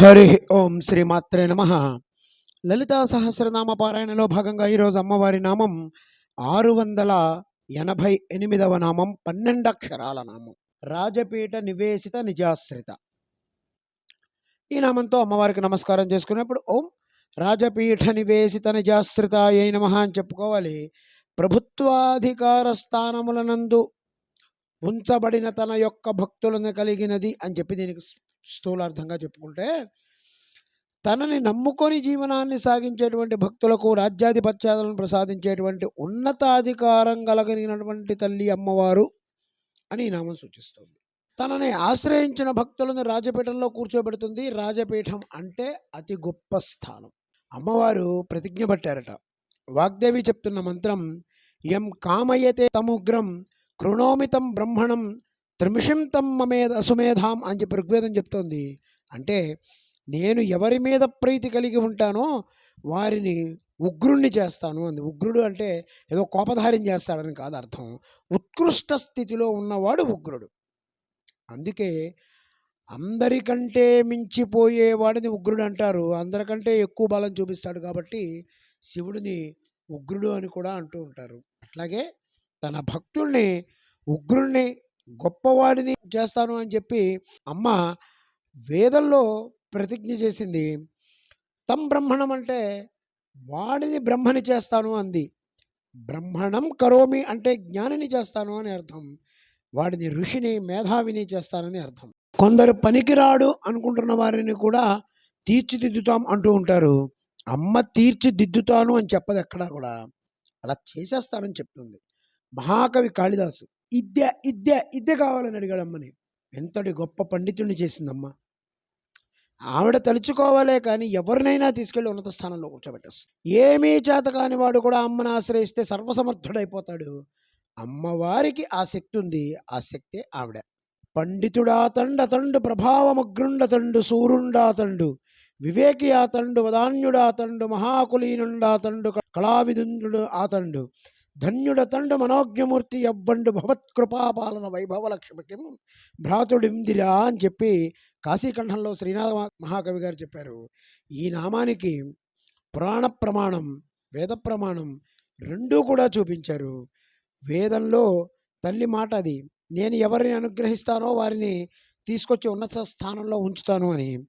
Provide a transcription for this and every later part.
హరి ఓం శ్రీమాత్రే నమ. లలితా సహస్రనామ పారాయణలో భాగంగా ఈరోజు అమ్మవారి నామం ఆరు వందల ఎనభై ఎనిమిదవ నామం పన్నెండక్షరాల నామం. రాజపీఠ నివేశిత నిజాశ్రిత. ఈ నామంతో అమ్మవారికి నమస్కారం చేసుకున్నప్పుడు ఓం రాజపీఠ నివేశిత నిజాశ్రిత ఏ నమ అని చెప్పుకోవాలి. ప్రభుత్వాధికార స్థానములనందు ఉంచబడిన తన యొక్క భక్తులను కలిగినది అని చెప్పి దీనికి స్థూలార్థంగా చెప్పుకుంటే తనని నమ్ముకొని జీవనాన్ని సాగించేటువంటి భక్తులకు రాజ్యాధిపత్యాలను ప్రసాదించేటువంటి ఉన్నతాధికారం కలగలిగినటువంటి తల్లి అమ్మవారు అని ఈ నామం సూచిస్తుంది. తనని ఆశ్రయించిన భక్తులను రాజపీఠంలో కూర్చోబెడుతుంది. రాజపీఠం అంటే అతి గొప్ప స్థానం. అమ్మవారు ప్రతిజ్ఞ పట్టారట. వాగ్దేవి చెప్తున్న మంత్రం ఎం కామయతే తముగ్రం కృణోమితం బ్రహ్మణం త్రిమిషం తమ్ మమేధ అసుమేధాం అని చెప్పి ఋగ్వేదం చెప్తోంది. అంటే నేను ఎవరి మీద ప్రీతి కలిగి ఉంటానో వారిని ఉగ్రుణ్ణి చేస్తాను అంది. ఉగ్రుడు అంటే ఏదో కోపధారం చేస్తాడని కాదు అర్థం. ఉత్కృష్ట స్థితిలో ఉన్నవాడు ఉగ్రుడు. అందుకే అందరికంటే మించిపోయేవాడిని ఉగ్రుడు అంటారు. అందరికంటే ఎక్కువ బలం చూపిస్తాడు కాబట్టి శివుడిని ఉగ్రుడు అని కూడా అంటూ ఉంటారు. అట్లాగే తన భక్తుల్ని ఉగ్రుణ్ణి గొప్పవాడిని చేస్తాను అని చెప్పి అమ్మ వేదంలో ప్రతిజ్ఞ చేసింది. తం బ్రహ్మణం అంటే వాడిని బ్రహ్మని చేస్తాను అంది. బ్రహ్మణం కరోమి అంటే జ్ఞానిని చేస్తాను అని అర్థం. వాడిని ఋషిని మేధావిని చేస్తానని అర్థం. కొందరు పనికిరాడు అనుకుంటున్న వారిని కూడా తీర్చిదిద్దుతాం అంటూ ఉంటారు. అమ్మ తీర్చిదిద్దుతాను అని చెప్పదు ఎక్కడా కూడా? అలా చేసేస్తానని చెప్తుంది. మహాకవి కాళిదాసు. ఇద్య ఇద్య ఇద్దె కావాలని అడిగాడు అమ్మని ఎంతటి గొప్ప పండితుడిని చేసిందమ్మ. ఆవిడ తలుచుకోవాలే కానీ ఎవరినైనా తీసుకెళ్ళి ఉన్నత స్థానంలో కూర్చోబెట్టేస్తుంది. ఏమీ చేత కాని వాడు కూడా అమ్మని ఆశ్రయిస్తే సర్వసమర్థుడైపోతాడు. అమ్మవారికి ఆ శక్తి ఉంది. ఆ శక్తే ఆవిడ. పండితుడాతండు తండు ప్రభావమగ్రుండతండు సూరుండాతండు వివేకి ఆతండు తండు మహాకులీనుండాతండు కళావిదుండు ఆతండు. ధన్యుడతండు మనోజ్ఞమూర్తి ఎవ్వండు భవత్కృపాపాలన వైభవ లక్ష్మికి భ్రాతుడిందిరా అని చెప్పి కాశీకంఠంలో శ్రీనాథ మహాకవి గారు చెప్పారు. ఈ నామానికి పురాణ ప్రమాణం వేద ప్రమాణం రెండూ కూడా చూపించారు. వేదంలో తల్లి మాట అది. నేను ఎవరిని అనుగ్రహిస్తానో వారిని తీసుకొచ్చి ఉన్నత స్థానంలో ఉంచుతాను అని.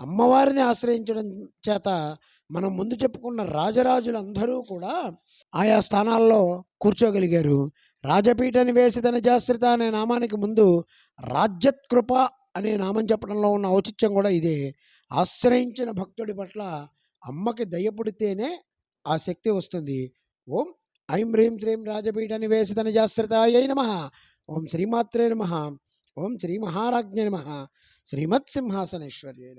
అమ్మవారిని ఆశ్రయించడం చేత మనం ముందు చెప్పుకున్న రాజరాజులందరూ కూడా ఆయా స్థానాల్లో కూర్చోగలిగారు. రాజపీఠ తన జాశ్రిత అనే నామానికి ముందు రాజ్యత్కృప అనే నామం చెప్పడంలో ఉన్న ఔచిత్యం కూడా ఇదే. ఆశ్రయించిన భక్తుడి పట్ల అమ్మకి దయపుడితేనే ఆ శక్తి వస్తుంది. ఓం ఐం హ్రీం శ్రీం రాజపీఠ నివేశిత నిజాశ్రితాయ నమ. ఓం శ్రీమాత్రే నమ. ఓం శ్రీ మహారాజ్ఞ నమ. శ్రీమత్ సింహాసనేశ్వర్య